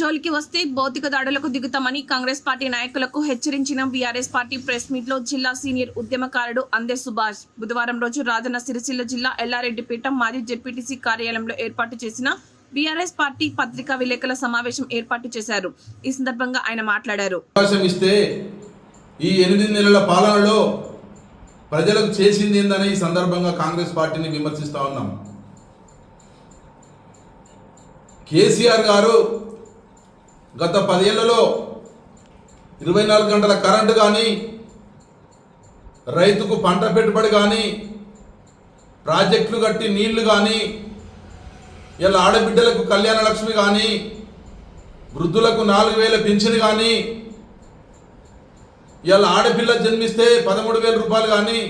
జోలికి వస్తే భౌతిక దాడులకు దిగుతామని కాంగ్రెస్ పార్టీ నాయకులకు హెచ్చరించిన బీఆర్ఎస్ పార్టీ ప్రెస్ మీట్లో జిల్లా సీనియర్ ఉద్యమకారుడు అందే సుభాష్. బుధవారం రోజు రాజన్న సిరిసిల్ల జిల్లా ఎల్లారెడ్డిపేట మాజీ జెడ్పీటీసీ కార్యాలయంలో ఏర్పాటు చేసిన బీఆర్ఎస్ పార్టీ పత్రికా విలేకరుల సమావేశం ఏర్పాటు చేశారు. ఈ సందర్భంగా ఆయన మాట్లాడారు. ఈ ఎనిమిది నెలల పాలనలో ప్రజలకు చేసింది ఏందని ఈ సందర్భంగా కాంగ్రెస్ పార్టీని విమర్శిస్తా ఉన్నాం. కేసీఆర్ గారు గత పదేళ్ళలో ఇరవై నాలుగు గంటల కరెంటు కానీ రైతుకు పంట పెట్టుబడి కానీ ప్రాజెక్టులు కట్టి నీళ్ళు కానీ ఇలా ఆడబిడ్డలకు కళ్యాణ లక్ష్మి కానీ వృద్ధులకు నాలుగు వేల పింఛను కానీ ఇలా ఆడపిల్ల జన్మిస్తే పదమూడు వేల రూపాయలు కానీ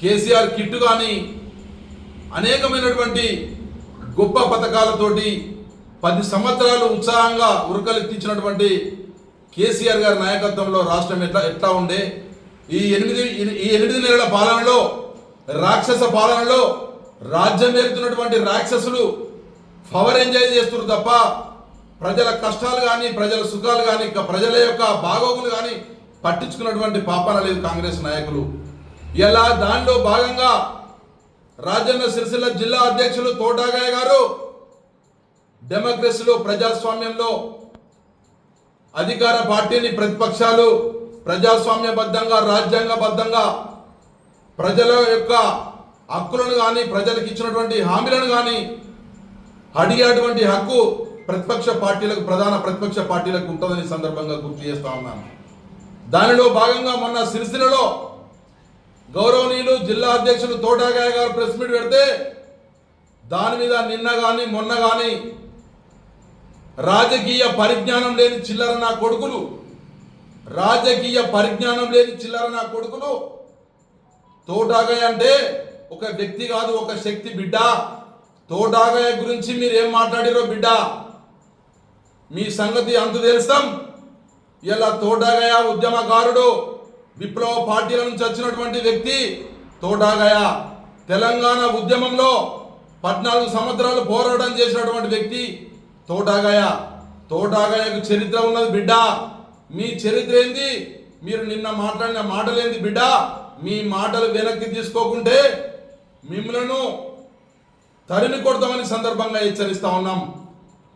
కేసీఆర్ కిట్టు కానీ అనేకమైనటువంటి గొప్ప పథకాలతోటి పది సంవత్సరాలు ఉత్సాహంగా ఉరకలెత్తించినటువంటి కేసీఆర్ గారి నాయకత్వంలో రాష్ట్రం ఎట్లా ఎట్లా ఉండే? ఈ ఎనిమిది ఈ ఎనిమిది నెలల పాలనలో రాక్షస పాలనలో రాజ్యం వెళ్తున్నటువంటి రాక్షసులు పవర్ ఎంజాయ్ చేస్తున్నారు తప్ప ప్రజల కష్టాలు కానీ ప్రజల సుఖాలు కానీ ప్రజల యొక్క బాగోగులు కానీ పట్టించుకున్నటువంటి పాపాన లేదు కాంగ్రెస్ నాయకులు. ఇలా దానిలో భాగంగా రాజన్న సిరిసిల్ల జిల్లా అధ్యక్షులు తోటాగాయ గారు డెమోక్రసీలో ప్రజాస్వామ్యంలో అధికార పార్టీని ప్రతిపక్షాలు ప్రజాస్వామ్యబద్ధంగా రాజ్యాంగబద్ధంగా ప్రజల యొక్క హక్కులను కానీ ప్రజలకు ఇచ్చినటువంటి హామీలను కానీ అడిగేటువంటి హక్కు ప్రతిపక్ష పార్టీలకు ప్రధాన ప్రతిపక్ష పార్టీలకు ఉంటుందని సందర్భంగా గుర్తు చేస్తా ఉన్నాను. దానిలో భాగంగా మొన్న సిరిసిల్లలో గౌరవనీయులు జిల్లా అధ్యక్షులు తోటాగాయ గారు ప్రెస్ మీట్ పెడితే దాని మీద నిన్న కానీ మొన్న కానీ రాజకీయ పరిజ్ఞానం లేని చిల్లర నా కొడుకులు. రాజకీయ పరిజ్ఞానం లేని చిల్లర నా కొడుకులు. తోటాగయ్య అంటే ఒక వ్యక్తి కాదు ఒక శక్తి బిడ్డ. తోటాగయ్య గురించి మీరు ఏం మాట్లాడిరో బిడ్డ. మీ సంగతి అంత తెలుస్తాం. ఇలా తోటాగయ ఉద్యమకారుడు విప్లవ పార్టీల నుంచి వచ్చినటువంటి వ్యక్తి తోటాగయ తెలంగాణ ఉద్యమంలో పద్నాలుగు సంవత్సరాలు పోరాటం చేసినటువంటి వ్యక్తి తోటాగయ తోటాగాయకు చరిత్ర ఉన్నది బిడ్డ. మీ చరిత్ర ఏంది? మీరు నిన్న మాట్లాడిన మాటలేంది బిడ్డ? మీ మాటలు వెనక్కి తీసుకోకుంటే మిమ్మలను తరిమి కొడతామని సందర్భంగా హెచ్చరిస్తా ఉన్నాం.